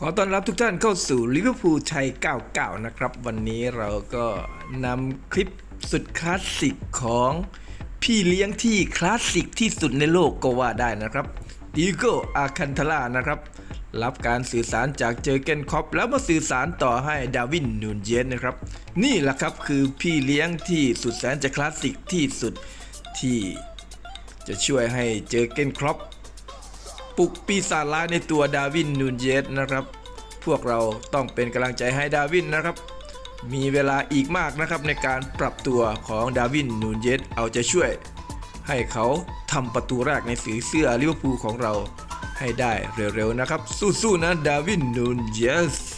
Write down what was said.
ขอต้อนรับทุกท่านเข้าสู่ลิเวอร์พูลชัย 99 นะครับ วันนี้เราก็นำคลิปสุดคลาสสิกของพี่เลี้ยงที่คลาสสิกที่สุดในโลกก็ว่าได้นะครับดิโกอาคันทล่านะครับ รับการสื่อสารจากเจอเกนคอปแล้วมาสื่อสารต่อให้ดาวินนูนเยสนะครับ นี่แหละครับคือพี่เลี้ยงที่สุดแสนจะคลาสสิกที่สุดที่จะช่วยให้เจอเกนครอป ปลุกปีศาจร้ายในตัวดาวินนูนเยสนะครับ พวกเราต้องเป็นกำลังใจให้ดาวินนะครับ มีเวลาอีกมากนะครับในการปรับตัวของดาวินนูนเยสเอาใจะช่วย ให้เขาทำประตูแรกในสีเสื้อลิเวอร์พูลของเราให้ได้เร็วๆนะครับ สู้ๆนะดาวินนูนเยส